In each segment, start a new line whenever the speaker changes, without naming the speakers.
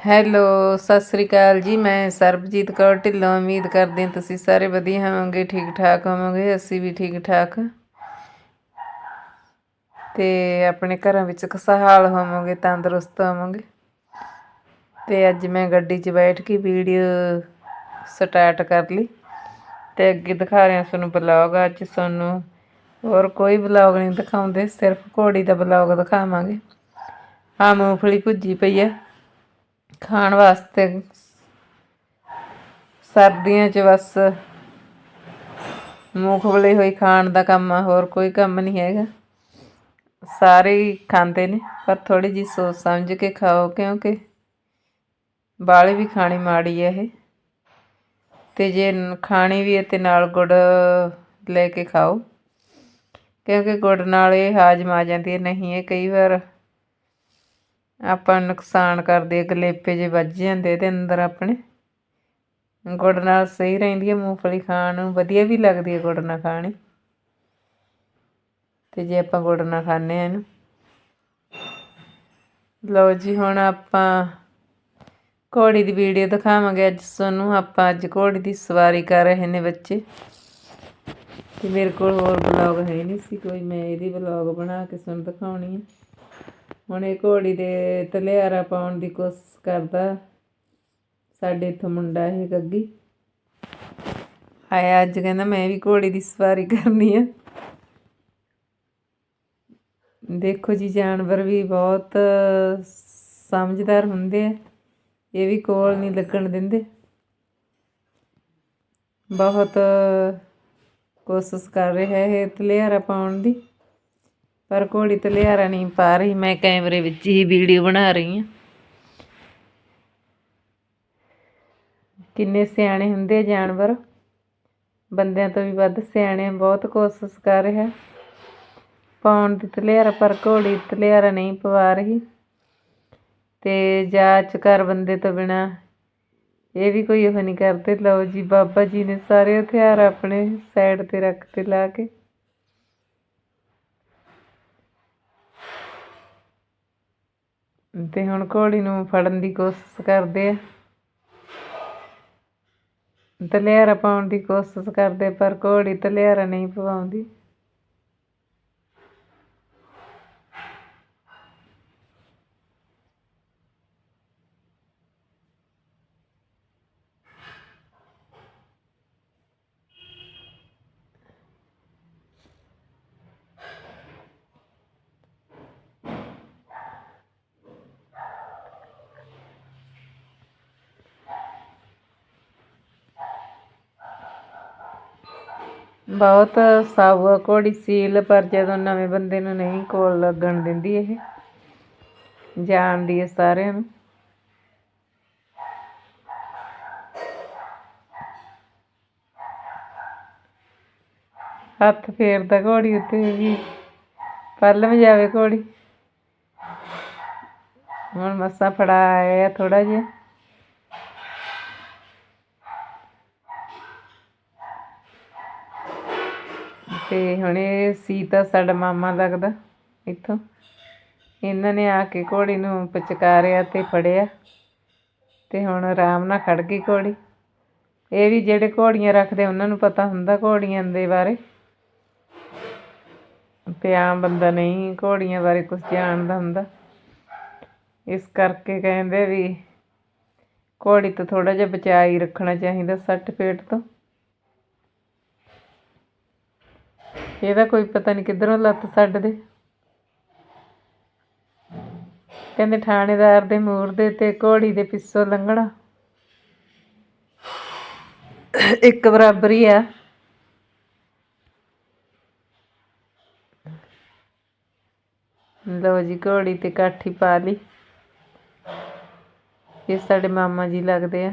Hello, Sat Sri ਅਕਾਲ ਜੀ। ਮੈਂ ਸਰਬਜੀਤ ਕੌਰ ਢਿੱਲੋਂ। ਉਮੀਦ ਕਰਦੀ ਹਾਂ ਤੁਸੀਂ ਸਾਰੇ ਵਧੀਆ ਹੋਵੋਗੇ ਠੀਕ ਠਾਕ ਹੋਵੋਗੇ, ਅਸੀਂ ਵੀ ਠੀਕ ਠਾਕ ਤੇ ਆਪਣੇ ਘਰਾਂ ਵਿੱਚ ਖੁਸ਼ਹਾਲ ਹੋਵੋਗੇ, ਤੰਦਰੁਸਤ ਹੋਵੋਗੇ। ਤੇ ਅੱਜ ਮੈਂ ਗੱਡੀ 'ਚ ਬੈਠ ਕੇ ਵੀਡੀਓ ਸਟਾਰਟ ਕਰ ਲਈ। ਤੇ ਅੱਗੇ ਦਿਖਾ ਰਿਹਾ ਤੁਹਾਨੂੰ ਬਲੌਗ, ਅੱਜ ਤੁਹਾਨੂੰ ਹੋਰ ਕੋਈ ਬਲੌਗ ਨਹੀਂ ਦਿਖਾਉਂਦੇ, ਸਿਰਫ ਘੋੜੀ ਦਾ ਬਲੌਗ ਦਿਖਾਵਾਂਗੇ। ਆ ਮੂੰਗਫਲੀ ਭੁੱਜੀ ਪਈ ਆ। ਖਾਣ ਵਾਸਤੇ। ਸਰਦੀਆਂ 'ਚ ਬਸ ਮੂੰਗਫਲੀ ਹੋਈ ਖਾਣ ਦਾ ਕੰਮ ਆ, ਹੋਰ ਕੋਈ ਕੰਮ ਨਹੀਂ ਹੈਗਾ। ਸਾਰੇ ਹੀ ਖਾਂਦੇ ਨੇ, ਪਰ ਥੋੜੀ ਜੀ ਸੋਚ ਸਮਝ ਕੇ ਖਾਓ, ਕਿਉਂਕਿ ਬਾਲੀ ਵੀ ਖਾਣੀ ਮਾੜੀ ਹੈ ਇਹ। ਤੇ ਜੇ ਖਾਣੀ ਵੀ ਹੈ ਤੇ ਨਾਲ ਗੁੜ ਲੈ ਕੇ ਖਾਓ, ਕਿਉਂਕਿ ਗੁੜ ਨਾਲ ਇਹ ਹਾਜ਼ਮ ਆ ਜਾਂਦੀ ਹੈ। ਨਹੀਂ, ਇਹ ਕਈ ਵਾਰ ਆਪਾਂ ਨੁਕਸਾਨ ਕਰਦੇ ਗਲੇਪੇ ਜੇ ਵੱਜ ਜਾਂਦੇ ਇਹਦੇ ਅੰਦਰ ਆਪਣੇ। ਗੁੜ ਨਾਲ ਸਹੀ ਰਹਿੰਦੀ ਹੈ ਮੂੰਗਫਲੀ ਖਾਣ ਨੂੰ ਵਧੀਆ ਵੀ ਲੱਗਦੀ ਹੈ ਗੁੜ ਨਾਲ ਖਾਣੀ। ਤੇ ਜੇ ਆਪਾਂ ਗੁੜ ਨਾਲ ਖਾਣੇ ਆ ਇਹਨੂੰ। ਲਓ ਜੀ, ਹੁਣ ਆਪਾਂ ਘੋੜੀ ਦੀ ਵੀਡੀਓ ਦਿਖਾਵਾਂਗੇ ਅੱਜ ਤੁਹਾਨੂੰ। ਆਪਾਂ ਅੱਜ ਘੋੜੀ ਦੀ ਸਵਾਰੀ ਕਰ ਰਹੇ ਨੇ ਬੱਚੇ। ਤੇ ਮੇਰੇ ਕੋਲ ਹੋਰ ਬਲੌਗ ਹੈ ਨਹੀਂ ਸੀ, ਕੋਈ ਮੈਂ ਇਹਦੀ ਬਲੌਗ ਬਣਾ ਕੇ ਤੁਹਾਨੂੰ ਦਿਖਾਉਣੀ ਹੈ ਹੁਣ ਇਹ ਘੋੜੀ ਦੇ ਤਲਿਆਰਾ ਪਾਉਣ ਦੀ ਕੋਸ਼ਿਸ਼ ਕਰਦਾ। ਸਾਡੇ ਇਥੋਂ ਮੁੰਡਾ ਇਹ ਗੱਗੀ। ਆਇਆ ਅੱਜ ਕਹਿੰਦਾ ਮੈਂ ਵੀ ਘੋੜੀ ਦੀ ਸਵਾਰੀ ਕਰਨੀ ਆ। ਦੇਖੋ ਜੀ, ਜਾਨਵਰ ਵੀ ਬਹੁਤ ਸਮਝਦਾਰ ਹੁੰਦੇ ਆ। ਇਹ ਵੀ ਕੋਲ ਨਹੀਂ ਲੱਗਣ ਦਿੰਦੇ। ਬਹੁਤ ਕੋਸ਼ਿਸ਼ ਕਰ ਰਿਹਾ ਹੈ ਤਲਿਆਰਾ ਪਾਉਣ ਦੀ। ਪਰ ਘੋੜੀ ਤੇ ਲਿਆਰਾ ਨਹੀਂ ਪਾ ਰਹੀ, ਮੈਂ ਕੈਮਰੇ ਵਿੱਚ ਹੀ ਵੀਡੀਓ ਬਣਾ ਰਹੀ ਹਾਂ। ਕਿੰਨੇ ਸਿਆਣੇ ਹੁੰਦੇ ਜਾਨਵਰ। ਬੰਦਿਆਂ ਤੋਂ ਵੀ ਵੱਧ ਸਿਆਣੇ ਬਹੁਤ ਕੋਸ਼ਿਸ਼ ਕਰ ਰਿਹਾ। ਪਾਉਣ ਦੀ ਤਲਿਆਰਾ ਪਰ ਘੋੜੀ ਤਲਿਆਰਾ ਨਹੀਂ ਪਵਾ ਰਹੀ। ਤੇ ਜਾਂਚ ਕਰ ਬੰਦੇ ਤੋਂ ਬਿਨਾ, ਇਹ ਵੀ ਕੋਈ ਉਹ ਨਹੀਂ ਕਰਦੇ। ਲਓ ਜੀ, ਬਾਬਾ ਜੀ ਨੇ ਸਾਰੇ ਹਥਿਆਰ ਆਪਣੇ ਸਾਈਡ ਤੇ ਰੱਖ ਤੇ ਲਾ ਕੇ। ਤੇ ਹੁਣ ਘੋੜੀ ਨੂੰ ਫੜਨ ਦੀ ਕੋਸ਼ਿਸ਼ ਕਰਦੇ ਆ। ਤਲਿਆਰਾ ਪਾਉਣ ਦੀ ਕੋਸ਼ਿਸ਼ ਕਰਦੇ, ਪਰ ਘੋੜੀ ਤਲਿਆਰਾ ਨਹੀਂ ਪਵਾਉਂਦੀ। ਬਹੁਤ ਸਾਊ ਘੋੜੀ ਸੀਲ, ਪਰ ਜਦੋਂ ਨਵੇਂ ਬੰਦੇ ਨੂੰ ਨਹੀਂ ਕੋਲ ਲੱਗਣ ਦਿੰਦੀ ਇਹ ਜਾਣਦੀ ਹੈ ਸਾਰਿਆਂ ਨੂੰ। ਹੱਥ ਫੇਰਦਾ ਘੋੜੀ ਉੱਤੇ ਵੀ, ਪੱਲ ਜਾਵੇ ਘੋੜੀ। ਹੁਣ ਮੱਸਾ ਫੜਾ ਆਇਆ ਥੋੜਾ ਜਿਹਾ। ਤੇ ਹੁਣ ਇਹ ਸੀਤਾ ਸਾਡਾ ਮਾਮਾ ਲੱਗਦਾ ਇੱਥੋਂ। ਇਹਨਾਂ ਨੇ ਆ ਕੇ ਘੋੜੀ ਨੂੰ ਪਚਕਾਰਿਆ ਤੇ ਫੜਿਆ ਤੇ ਹੁਣ ਆਰਾਮ ਨਾਲ ਖੜ ਗਈ ਘੋੜੀ। ਇਹ ਵੀ ਜਿਹੜੇ ਘੋੜੀਆਂ ਰੱਖਦੇ, ਉਹਨਾਂ ਨੂੰ ਪਤਾ ਹੁੰਦਾ ਘੋੜੀਆਂ ਦੇ ਬਾਰੇ। ਤੇ ਆਮ ਬੰਦਾ ਨਹੀਂ ਘੋੜੀਆਂ ਬਾਰੇ ਕੁਝ ਜਾਣਦਾ ਹੁੰਦਾ। ਇਸ ਕਰਕੇ ਕਹਿੰਦੇ ਵੀ ਘੋੜੀ ਤੋਂ ਥੋੜਾ ਜਿਹਾ ਬਚਾਈ ਰੱਖਣਾ ਚਾਹੀਦਾ ਸੱਟ ਪੇਟ ਤੋਂ। ਇਹਦਾ ਕੋਈ ਪਤਾ ਨਹੀਂ ਕਿੱਧਰੋਂ ਲੱਤ ਛੱਡਦੇ ਕਹਿੰਦੇ ਥਾਣੇਦਾਰ ਦੇ ਮੂਰ ਦੇ ਤੇ ਘੋੜੀ ਦੇ ਪਿੱਛੋਂ ਲੰਘਣਾ। ਇੱਕ ਬਰਾਬਰ ਹੀ ਆ। ਲੋ ਜੀ, ਘੋੜੀ ਤੇ ਕਾਠੀ ਪਾ ਲਈ। ਇਹ ਸਾਡੇ ਮਾਮਾ ਜੀ ਲੱਗਦੇ ਆ।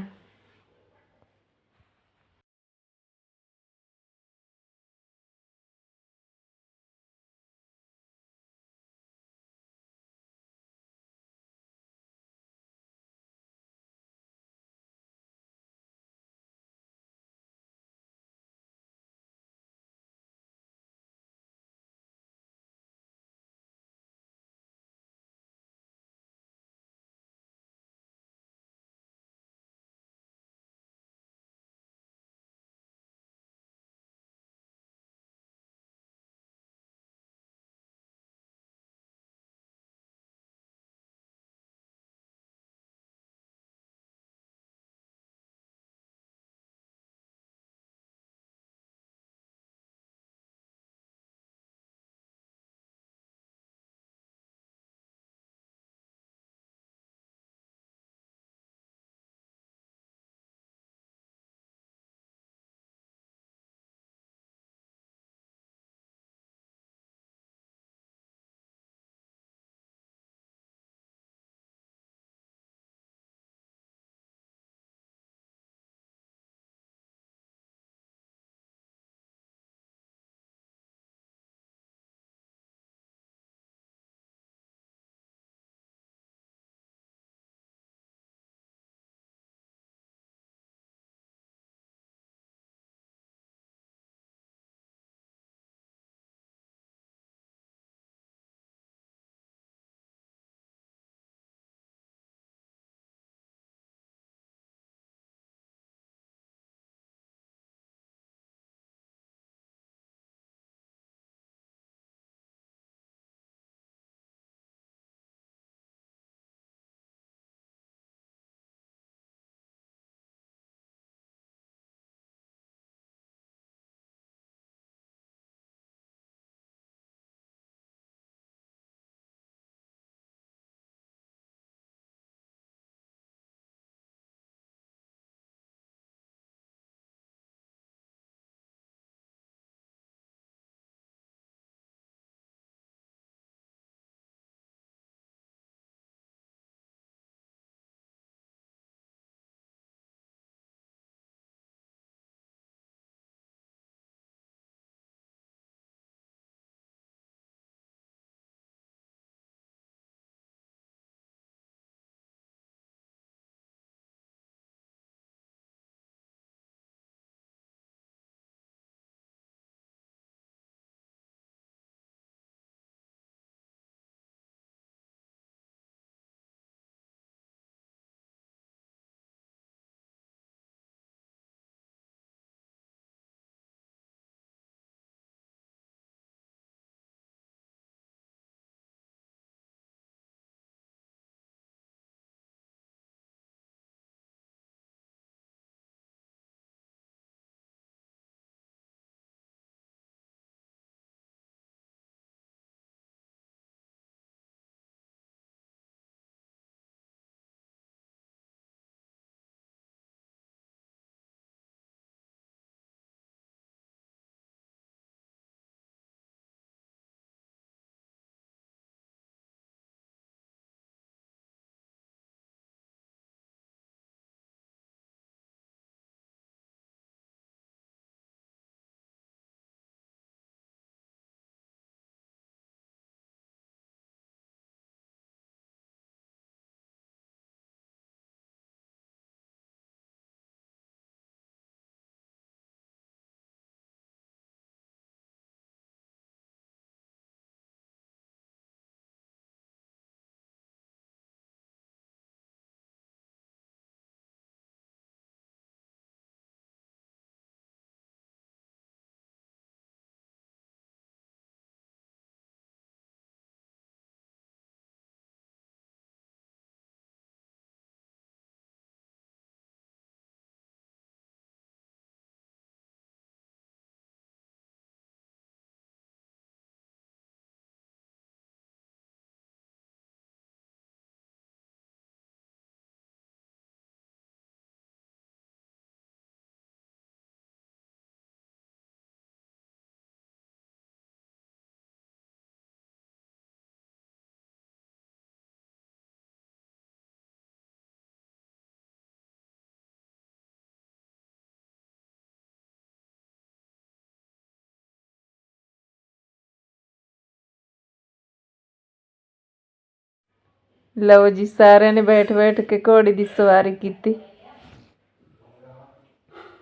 ਲਓ ਜੀ, ਸਾਰਿਆਂ ਨੇ ਬੈਠ ਬੈਠ ਕੇ ਘੋੜੀ ਦੀ ਸਵਾਰੀ ਕੀਤੀ।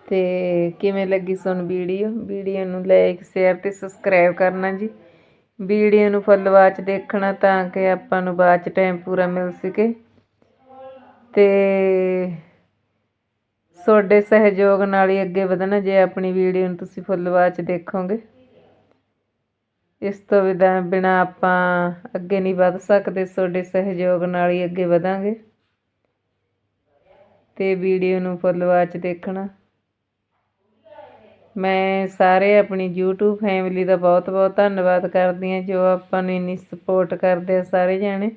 ਤੇ ਕਿਵੇਂ ਲੱਗੀ ਤੁਹਾਨੂੰ ਵੀਡੀਓ? ਵੀਡੀਓ ਨੂੰ ਲਾਈਕ ਸ਼ੇਅਰ ਤੇ ਸਬਸਕ੍ਰਾਈਬ ਕਰਨਾ ਜੀ। ਵੀਡੀਓ ਨੂੰ ਫੁੱਲ ਵਾਚ ਦੇਖਣਾ ਤਾਂ ਕਿ ਆਪਾਂ ਨੂੰ ਬਾਅਦ ਚ ਟਾਈਮ ਪੂਰਾ ਮਿਲ ਸਕੇ। ਤੇ ਤੁਹਾਡੇ ਸਹਿਯੋਗ ਨਾਲ ਹੀ ਅੱਗੇ ਵਧਣਾ। ਜੇ ਆਪਣੀ ਵੀਡੀਓ ਨੂੰ ਤੁਸੀਂ ਫੁੱਲ ਵਾਚ ਦੇਖੋਗੇ। ਇਸ ਤੋਂ ਬਿਨਾਂ ਬਿਨਾਂ ਆਪਾਂ ਅੱਗੇ ਨਹੀਂ ਵੱਧ ਸਕਦੇ, ਤੁਹਾਡੇ ਸਹਿਯੋਗ ਨਾਲ ਹੀ ਅੱਗੇ ਵਧਾਂਗੇ। ਤੇ ਵੀਡੀਓ ਨੂੰ ਫੁੱਲ ਵਾਚ ਦੇਖਣਾ। ਮੈਂ ਸਾਰੇ ਆਪਣੀ YouTube ਫੈਮਿਲੀ ਦਾ ਬਹੁਤ ਬਹੁਤ ਧੰਨਵਾਦ ਕਰਦੀ ਹਾਂ, ਜੋ ਆਪਾਂ ਨੂੰ ਇੰਨੀ ਸਪੋਰਟ ਕਰਦੇ ਆ ਸਾਰੇ ਜਾਣੇ।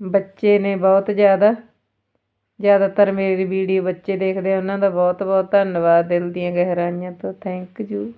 ਬੱਚੇ ਨੇ ਬਹੁਤ ਜ਼ਿਆਦਾ, ਜ਼ਿਆਦਾਤਰ ਮੇਰੀ ਵੀਡੀਓ ਬੱਚੇ ਦੇਖਦੇ ਆ, ਉਹਨਾਂ ਦਾ ਬਹੁਤ ਬਹੁਤ ਧੰਨਵਾਦ ਦਿਲ ਦੀਆਂ ਗਹਿਰਾਈਆਂ ਤੋਂ। Thank you